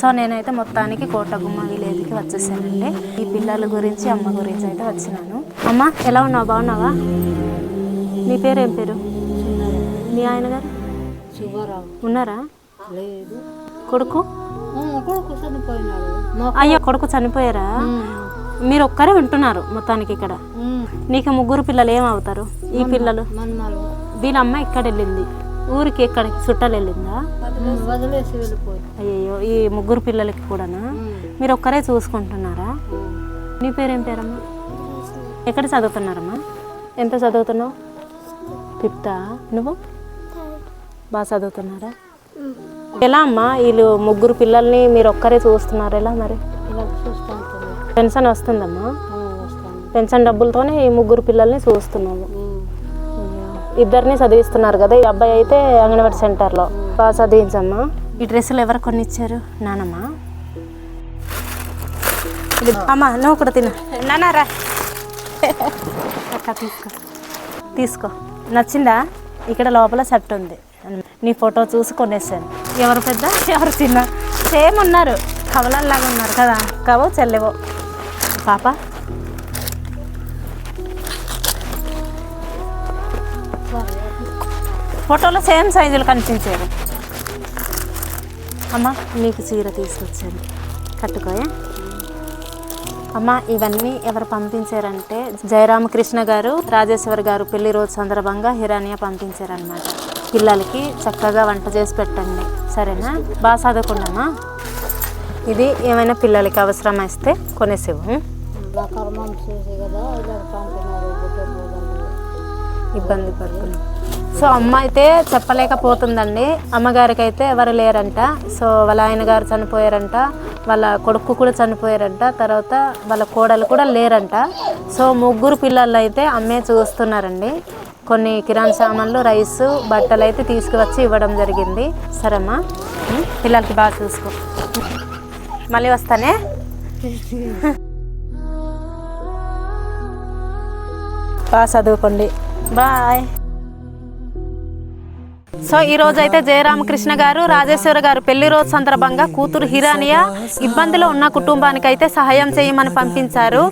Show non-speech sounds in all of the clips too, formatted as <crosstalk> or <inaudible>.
So నేనైతే మొత్తానికి కోటగుమ్మ విలేజ్కి వచ్చేసానండి. ఈ పిల్లల గురించి అమ్మ గురించి అయితే వచ్చినాను. అమ్మ ఎలా ఉన్నావు? బాగున్నావా? నీ పేరు ఏం పేరు? మీ ఆయన గారు? ఉన్నారా? లేదు. కొడుకు? కొడుకు చనిపోయినాడు. అయ్యో కొడుకు చనిపోయారా? మీరు ఒక్కరే ఉంటున్నారు మొత్తానికి ఇక్కడ. నీకు ముగ్గురు పిల్లలు ఏమవుతారు? ఈ పిల్లలు? వీళ్ళ అమ్మ ఇక్కడ వెళ్ళింది ఊరికి ఎక్కడికి చుట్టాలు వెళ్ళిందా వదిలేసి అయ్యో ఈ ముగ్గురు పిల్లలకి కూడానా? మీరు ఒక్కరే చూసుకుంటున్నారా? నీ పేరేం పేరమ్మా ఎక్కడ చదువుతున్నారమ్మా? ఎంత చదువుతున్నావు? ఫిఫ్తా? నువ్వు? బాగా చదువుతున్నారా? ఎలా అమ్మా వీళ్ళు ముగ్గురు పిల్లల్ని మీరు ఒక్కరే చూస్తున్నారు? ఎలా మరి? పెన్షన్ వస్తుందమ్మా? పెన్షన్ డబ్బులతోనే ఈ ముగ్గురు పిల్లల్ని చూస్తున్నాము. ఇద్దరిని చదివిస్తున్నారు కదా ఈ అబ్బాయి అయితే అంగన్వాడీ సెంటర్లో. బాగా చదివించమ్మా. ఈ డ్రెస్సులు ఎవరు కొన్ని ఇచ్చారు నానమ్మా అమ్మా నువ్వు కూడా తిను. నానారా అక్క తీసుకో. తీసుకో. నచ్చిందా? ఇక్కడ లోపల షర్ట్ ఉంది. నీ ఫోటో చూసి కొనేసాను. ఎవరు పెద్ద? ఎవరు చిన్న? సేమ్ ఉన్నారు. కవలల్లాగా ఉన్నారు కదా. కవో చెల్లెవో. పాప? ఫోటోలో సేమ్ సైజులు కనిపించారు అమ్మ మీకు చీర తీసుకొచ్చాను. కట్టుకోయా? అమ్మ ఇవన్నీ ఎవరు పంపించారంటే జయరామకృష్ణ గారు రాజేశ్వర్ గారు పెళ్ళి రోజు సందర్భంగా హిరానియా పంపించారనమాట పిల్లలకి చక్కగా వంట చేసి పెట్టండి. సరేనా? బాగా చదువుకున్నామా ఇది ఏమైనా పిల్లలకి అవసరం కొనేసేవు. కదా ఇబ్బంది పడుతున్నాం. సో అమ్మ అయితే చెప్పలేకపోతుందండి. అమ్మగారికి అయితే ఎవరు లేరంట. సో వాళ్ళ ఆయన గారు చనిపోయారంట. వాళ్ళ కొడుకు కూడా చనిపోయారంట. తర్వాత వాళ్ళ కోడలు కూడా లేరంట. సో ముగ్గురు పిల్లలు అయితే అమ్మే చూస్తున్నారండి. కొన్ని కిరాణా సామాన్లు రైస్ బట్టలు అయితే తీసుకువచ్చి ఇవ్వడం జరిగింది. సరేమ్మా? ఉం? పిల్లలకి బాగా చూసుకో. మళ్ళీ వస్తానే? <laughs> బాగా చదువుకోండి. Bye! సో ఈ రోజు అయితే జయరామకృష్ణ గారు రాజేశ్వర గారు పెళ్ళి రోజు సందర్భంగా కూతురు హిరానియా ఇబ్బందిలో ఉన్న కుటుంబానికి అయితే సహాయం చేయమని పంపించారు.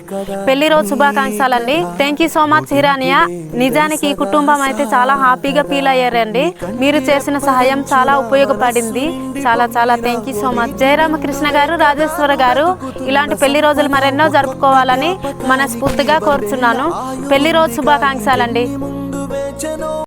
పెళ్ళి రోజు శుభాకాంక్షలండి thank you so much Hirania. నిజానికి ఈ కుటుంబం అయితే చాలా హ్యాపీగా ఫీల్ అయ్యారండి. మీరు చేసిన సహాయం చాలా ఉపయోగపడింది. చాలా చాలా thank you so much Jayaramakrishna garu Rajeshwara garu ఇలాంటి పెళ్ళి రోజులు మరెన్నో జరుపుకోవాలని మనస్ఫూర్తిగా కోరుచున్నాను. పెళ్ళి రోజు శుభాకాంక్షలండి.